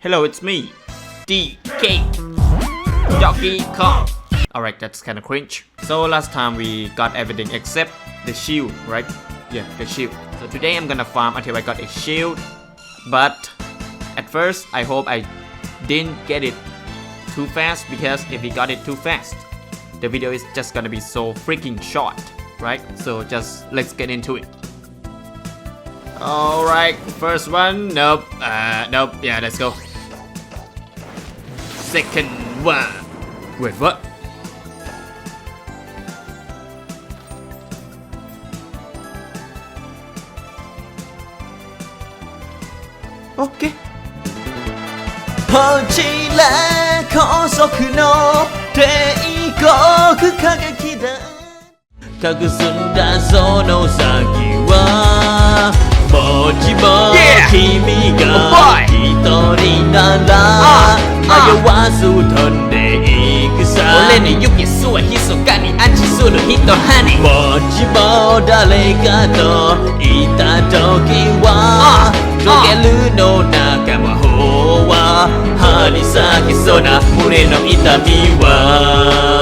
Hello, it's me, DK Donkey Kong. Alright, that's kinda cringe. So last time we got everything except the shield, right? Yeah, the shield. So today I'm gonna farm until I got a shield. But at first, I hope I didn't get it too fast because if we got it too fast, the video is just gonna be so freaking short, right? So just let's get into it. Alright, first one, nope, uh, nope, yeah, let's go. Second one. Wait, what? Okay. ポチラ高速の帝国歌劇団託すんだその先は あ迷わず飛んでいくさ俺に行きそうは密かに暗示する人はねもちも誰かといた時はあ溶けるの中魔法は針咲きそうな胸の痛みは